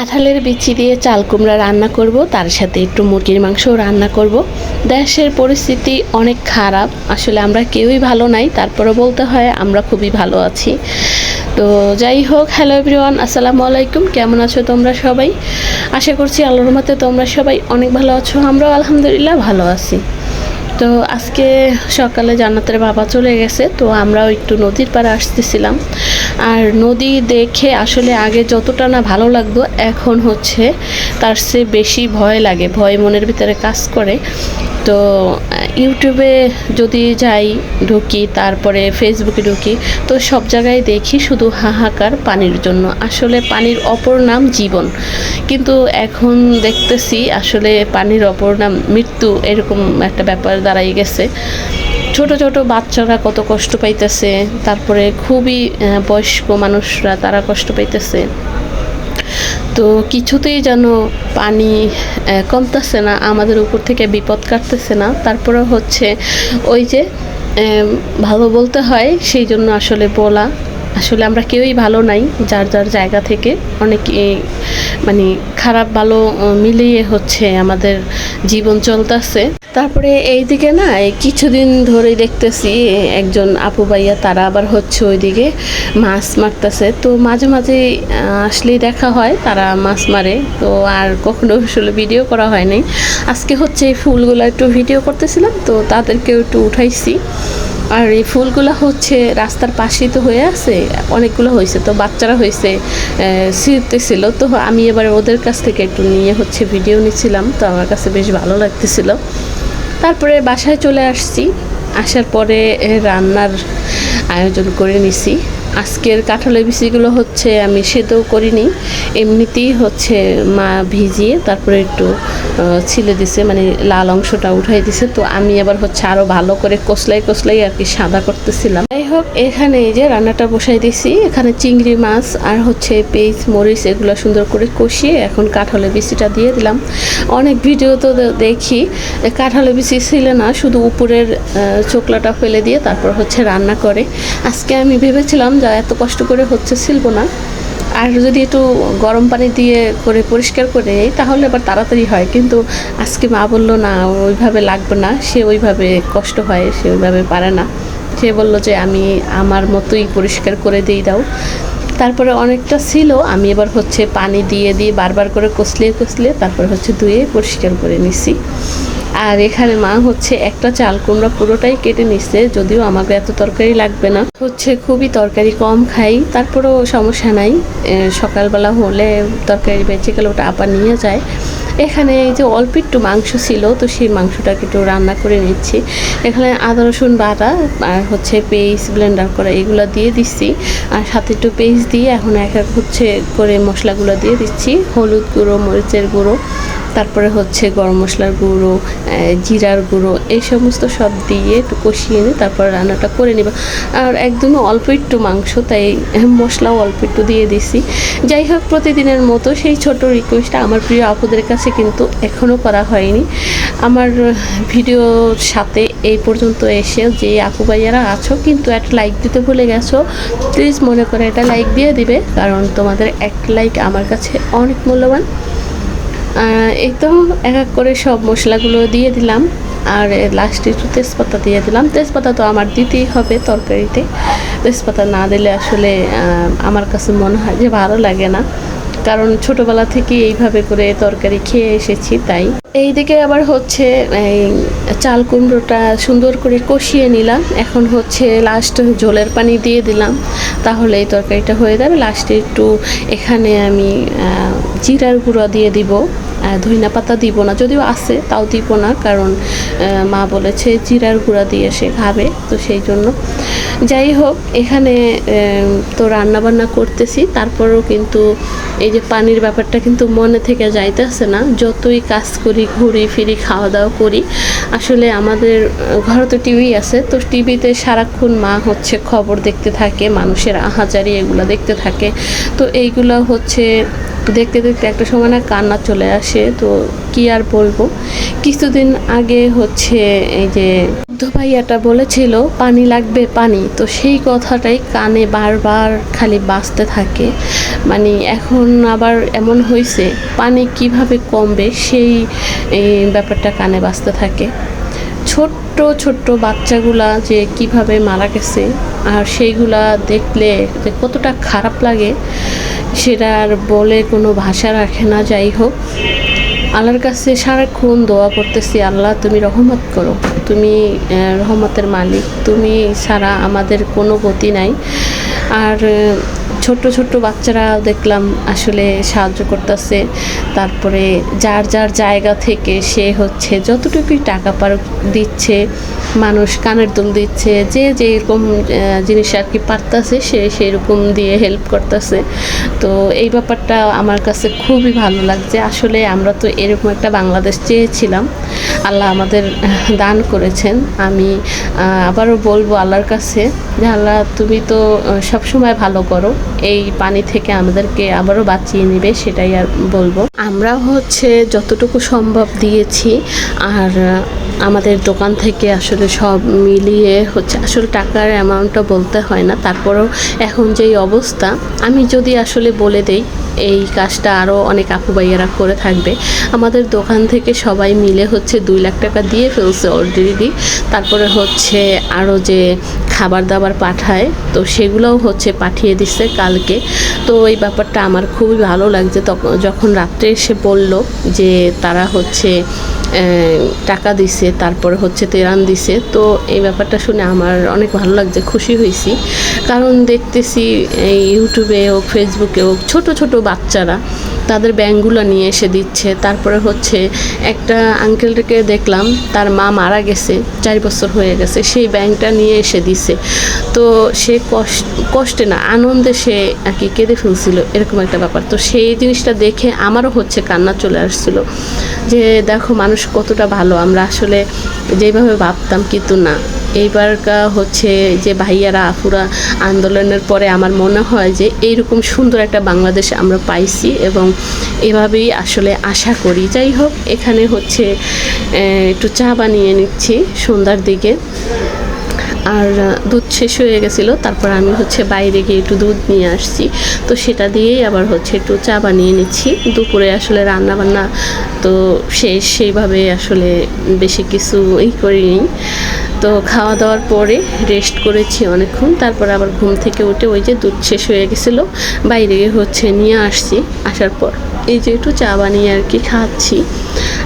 কাঁঠালের বিচি দিয়ে চাল কুমড়া রান্না করব, তার সাথে একটু মুরগির মাংসও রান্না করব। দেশের পরিস্থিতি অনেক খারাপ, আসলে আমরা কেউই ভালো নাই তারপরে বলতে হয় আমরা খুবই ভালো আছি। তো যাই হোক, হ্যালো এভরিওয়ান, আসসালামু আলাইকুম, কেমন আছো তোমরা সবাই? আশা করছি আল্লাহর মতে তোমরা সবাই অনেক ভালো আছো, আমরাও আলহামদুলিল্লাহ ভালো আছি। তো আজকে সকালে জান্নাতের বাবা চলে গেছে, তো আমরাও একটু নদীর পাড়ে আসতেছিলাম। আর নদী দেখে আসলে আগে যতটা না ভালো লাগতো, এখন হচ্ছে তার চেয়ে বেশি ভয় লাগে, ভয় মনের ভিতরে কাজ করে। তো, ইউটিউবে যদি যাই, ঢুকি, তারপরে ফেসবুকে ঢুকি, তো সব জায়গায় দেখি শুধু হাহাকার পানির জন্য। আসলে পানির অপর নাম জীবন। কিন্তু এখন দেখতেছি আসলে পানির অপর নাম মৃত্যু, এরকম একটা ব্যাপার দাঁড়াই গেছে। ছোট ছোট বাচ্চারা কত কষ্ট পাইতেছে, তারপরে খুবই বয়স্ক মানুষরা তারা কষ্ট পাইতেছে। তো কিছুতেই যেন পানি কমতেছে না, আমাদের উপর থেকে বিপদ কাটতেছে না। তারপরে হচ্ছে ওই যে ভালো বলতে হয়, সেই জন্য আসলে বলা আসলে আমরা কেউই ভালো নাই, যার যার জায়গা থেকে অনেক মানে খারাপ, ভালো মিলিয়ে হচ্ছে আমাদের জীবন চলতেছে। তারপরে এইদিকে না কিছুদিন ধরেই দেখতেছি একজন আপু ভাইয়া, তারা আবার হচ্ছে ওইদিকে মাছ মারতেছে। তো মাঝে মাঝে আসলেই দেখা হয় তারা মাছ মারে। তো আর কখনো আসলে ভিডিও করা হয়নি। আজকে হচ্ছে এই ফুলগুলো একটু ভিডিও করতেছিলাম, তো তাদেরকেও একটু উঠাইছি। আর এই ফুলগুলো হচ্ছে রাস্তার পাশেই তো হয়ে আছে, অনেকগুলো হয়েছে তো, বাচ্চারা হয়েছে ছিল তো আমি এবার ওদের কাছ থেকে একটু নিয়ে হচ্ছে ভিডিও নিচ্ছিলাম তো আমার কাছে বেশ ভালো লাগতেছিল। তারপরে বাসায় চলে আসছি, আসার পরে রান্নার আয়োজন করে নিছি। আজকের কাঁঠালের বিচিগুলো হচ্ছে আমি সেদ্ধও করিনি। এমনিতেই হচ্ছে মা ভিজিয়ে তারপরে একটু ছিলে দিছে মানে লাল অংশটা উঠাই দিছে। তো আমি আবার হচ্ছে আরও ভালো করে কষলাই কষলাই আর কি সাদা করতেছিলাম। যাই হোক, এখানে এই যে রান্নাটা বসাই দিছি। এখানে চিংড়ি মাছ আর হচ্ছে পেঁয়াজ, মরিচ এগুলো সুন্দর করে কষিয়ে এখন কাঁঠালের বিচিটা দিয়ে দিলাম। অনেক ভিডিও তো দেখি। কাঁঠালের বিচি ছিল না, শুধু উপরের চোকলাটা ফেলে দিয়ে তারপর হচ্ছে রান্না করে। আজকে আমি ভেবেছিলাম যা এত কষ্ট করে হচ্ছে শিল্প না। আর যদি একটু গরম পানি দিয়ে করে পরিষ্কার করে নিই, তাহলে আবার তাড়াতাড়ি হয়। কিন্তু আজকে মা বলল না ওইভাবে লাগবে না। সে ওইভাবে কষ্ট হয় সে ওইভাবে পারে না। সে বলল যে আমি আমার মতোই পরিষ্কার করে দিয়ে দাও। তারপরে অনেকটা ছিল, আমি এবার হচ্ছে পানি দিয়ে দিয়ে বারবার করে কষলিয়ে কষলিয়ে তারপর হচ্ছে ধুয়ে পরিষ্কার করে নিছি। আর এখানে মা হচ্ছে একটা চাল কুমড়া পুরোটাই কেটে নিচ্ছে যদিও আমাকে এত তরকারি লাগবে না। হচ্ছে খুবই তরকারি কম খাই, তারপরেও সমস্যা নাই। সকালবেলা হলে তরকারি বেঁচে গেলে ওটা আবার নিয়ে যায়। এখানে এই যে অল্প একটু মাংস ছিল, তো সেই মাংসটাকে একটু রান্না করে নিচ্ছি। এখানে আদা, রসুন বাটা আর হচ্ছে পেস্ট, ব্লেন্ডার করা এগুলো দিয়ে দিচ্ছি। আর সাথে একটু পেস্ট দিয়ে এখন এক এক হচ্ছে করে মশলাগুলো দিয়ে দিচ্ছি। হলুদ গুঁড়ো, মরিচের গুঁড়ো। তারপরে হচ্ছে গরম মশলার গুঁড়ো জিরার গুঁড়ো, এই সমস্ত সব দিয়ে একটু কষিয়ে নিই তারপর রান্নাটা করে নিব। আর একদমই অল্প একটু মাংস, তাই মশলাও অল্প একটু দিয়ে দিছি। যাই হোক, প্রতিদিনের মতো সেই ছোট রিকোয়েস্টটা আমার প্রিয় আপুদের কাছে কিন্তু এখনও করা হয়নি। আমার ভিডিওর সাথে এই পর্যন্ত এসে যে আপু ভাইয়ারা আছো, কিন্তু একটা লাইক দিতে ভুলে গেছো প্লিজ মনে করে এটা লাইক দিয়ে দিবে, কারণ তোমাদের এক লাইক আমার কাছে অনেক মূল্যবান। এই তো এক এক করে সব মশলাগুলো দিয়ে দিলাম। আর লাস্টে একটু তেজপাতা দিয়ে দিলাম। তেজপাতা তো আমার দিতেই হবে তরকারিতে। তেজপাতা না দিলে আসলে আমার কাছে মনে হয় যে ভালো লাগে না। কারণ ছোটবেলা থেকে এইভাবে করে তরকারি খেয়ে এসেছি, তাই। এইদিকে আবার হচ্ছে, এই চাল কুমড়োটা সুন্দর করে কষিয়ে নিলাম। এখন হচ্ছে লাস্ট ঝোলের পানি দিয়ে দিলাম। তাহলে এই তরকারিটা হয়ে যাবে। লাস্টে একটু এখানে আমি জিরার গুঁড়ো দিয়ে দিব। ধইনা পাতা দিব না। যদিও আছে, তাও দিব না, কারণ মা বলেছে জিরার গুঁড়া দিয়ে সে খাবে, তো সেই জন্য। যাই হোক, এখানে তো রান্না বান্না করতেছি, তারপরেও কিন্তু এই যে পানির ব্যাপারটা কিন্তু মনে থেকে যাইতেছে না। যতই কাজ করি, ঘুরি ফিরি খাওয়া দাওয়া করি, আসলে আমাদের ঘরে তো টিভি আছে, তো টিভিতে সারাক্ষণ মা হচ্ছে খবর দেখতে থাকে, মানুষের আহাজারি এগুলো দেখতে থাকে। তো এইগুলো হচ্ছে দেখতে দেখতে একটা সময় না কান্না চলে আসে, তো কি আর বলব? কিছুদিন আগে হচ্ছে এই যে বৃদ্ধ ভাইয়াটা বলেছিল, পানি লাগবে, পানি। তো সেই কথাটাই কানে বারবার খালি বাজতে থাকে। মানে এখন আবার এমন হয়েছে পানি কীভাবে কমবে সেই ব্যাপারটা কানে বাজতে থাকে। ছোট্ট ছোট্ট বাচ্চাগুলা যে কীভাবে মারা গেছে আর সেইগুলা দেখলে যে কতটা খারাপ লাগে, সেটা আর বলে কোনো ভাষা রাখে না, যাই হোক। আল্লাহর কাছে সারাক্ষণ দোয়া করতেছি, আল্লাহ তুমি রহমত করো। তুমি রহমতের মালিক। তুমি ছাড়া আমাদের কোনো গতি নাই। আর ছোট ছোট্ট বাচ্চারা দেখলাম আসলে সাহায্য করতেছে। তারপরে যার যার জায়গা থেকে সে হচ্ছে যতটুকুই টাকা পার দিচ্ছে মানুষ কানের দুল দিচ্ছে, যে যে এরকম জিনিস আর কি পারতাছে, সে সেরকম দিয়ে হেল্প করতেছে। তো এই ব্যাপারটা আমার কাছে খুবই ভালো লাগছে। আসলে আমরা তো এরকম একটা বাংলাদেশ চেয়েছিলাম। আল্লাহ আমাদের দান করেছেন। আমি আবারও বলব আল্লাহর কাছে যে, আল্লাহ, তুমি তো সবসময় ভালো করো। এই পানি থেকে আমাদেরকে আবারও বাঁচিয়ে নেবে, সেটাই আর বলব। আমরা হচ্ছে যতটুকু সম্ভব দিয়েছি। আর আমাদের দোকান থেকে আসলে সব মিলিয়ে হচ্ছে আসলে টাকার অ্যামাউন্টটা বলতে হয় না। তারপরেও এখন যেই অবস্থা, আমি যদি আসলে বলে দেই, এই কাজটা আরও অনেক আপু ভাইয়ারা করে থাকবে। আমাদের দোকান থেকে সবাই মিলে হচ্ছে দুই লাখ টাকা দিয়ে ফেলছে অলরেডি তারপরে হচ্ছে আরও যে খাবার দাবার পাঠায়, তো সেগুলোও হচ্ছে পাঠিয়ে দিচ্ছে কালকে। তো এই ব্যাপারটা আমার খুবই ভালো লাগছে। তখন যখন রাত্রে এসে বলল যে তারা হচ্ছে টাকা দিছে, তারপর হচ্ছে তেরান দিছে। তো এই ব্যাপারটা শুনে আমার অনেক ভালো লাগছে, খুশি হয়েছি। কারণ দেখতেছি এই ইউটিউবে হোক ফেসবুকে হোক, ছোট ছোট বাচ্চারা তাদের ব্যাংকগুলো নিয়ে এসে দিচ্ছে। তারপরে হচ্ছে একটা আঙ্কেলটাকে দেখলাম, তার মা মারা গেছে, চার বছর হয়ে গেছে, সেই ব্যাংকটা নিয়ে এসে দিছে। তো সে কষ্ট কষ্টে না, আনন্দে সে আর কি কেঁদে ফেলছিল, এরকম একটা ব্যাপার। তো সেই জিনিসটা দেখে আমারও হচ্ছে কান্না চলে আসছিল যে, দেখো মানুষ কতটা ভালো, আমরা আসলে যেভাবে ভাবতাম কিন্তু না। এইবারকা হচ্ছে যে ভাইয়ারা আফুরা আন্দোলনের পরে আমার মনে হয় যে, এইরকম সুন্দর একটা বাংলাদেশ আমরা পাইছি এবং এভাবেই আসলে আশা করি। যাই হোক এখানে হচ্ছে একটু চা বানিয়ে নিচ্ছি সন্ধ্যার দিকে। আর দুধ শেষ হয়ে গেছিল, তারপর আমি হচ্ছে বাইরে গিয়ে একটু দুধ নিয়ে আসছি। তো সেটা দিয়েই আবার হচ্ছে একটু চা বানিয়ে নিচ্ছি। দুপুরে আসলে রান্না বান্না তো শেষ, সেইভাবে আসলে বেশি কিছু ই করিনি। তো খাওয়া দাওয়ার পরে রেস্ট করেছি অনেকক্ষণ, তারপর আবার ঘুম থেকে উঠে ওই যে দুধ শেষ হয়ে গেছিল, বাইরে গিয়ে হচ্ছে নিয়ে আসছি, আসার পর। এই যে একটু চা বানিয়ে আর কি খাচ্ছি।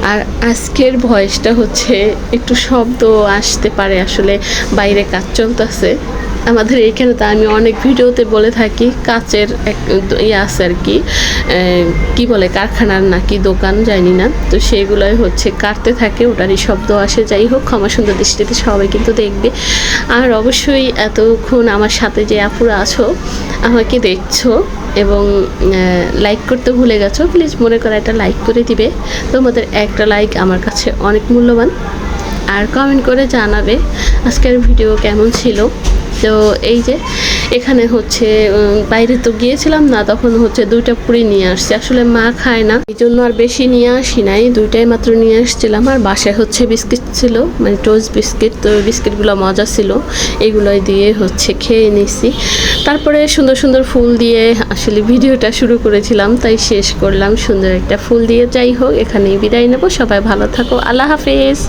আর আজকের ভয়েসটা হচ্ছে একটু শব্দ আসতে পারে আসলে, বাইরে কাজ চলতেছে আমাদের এখানে তো আমি অনেক ভিডিওতে বলে থাকি, কাচের এক ইয়ে আছে আর কি কি বলে কারখানার নাকি দোকান জানি না, তো সেগুলোই হচ্ছে কাটতে থাকে, ওটারই শব্দ আসে, যাই হোক, ক্ষমা সুন্দর দৃষ্টিতে সবাই কিন্তু দেখবে। আর অবশ্যই এতক্ষণ আমার সাথে যে আপুরা আছো, আমাকে দেখছ এবং লাইক করতে ভুলে গেছো প্লিজ মনে করে একটা লাইক করে দিবে। তোমাদের একটা লাইক আমার কাছে অনেক মূল্যবান। আর কমেন্ট করে জানাবে আজকের ভিডিও কেমন ছিল। তো এই যে, এখানে হচ্ছে বাইরে তো গিয়েছিলাম না, তখন হচ্ছে দুইটা পুরি নিয়ে আসছি। আসলে মা খায় না, এই জন্য আর বেশি নিয়ে আসি নাই। দুইটাই মাত্র নিয়ে আসছিলাম। আর বাসায় হচ্ছে বিস্কিট ছিল মানে টোস্ট বিস্কিট, তো বিস্কিটগুলো মজা ছিল। এগুলোই দিয়ে হচ্ছে খেয়ে নিছি। তারপরে সুন্দর সুন্দর ফুল দিয়ে আসলে ভিডিওটা শুরু করেছিলাম, তাই শেষ করলাম। সুন্দর একটা ফুল দিয়ে যাই হোক, এখানেই বিদায় নেব। সবাই ভালো থাকো। আল্লাহ হাফেজ।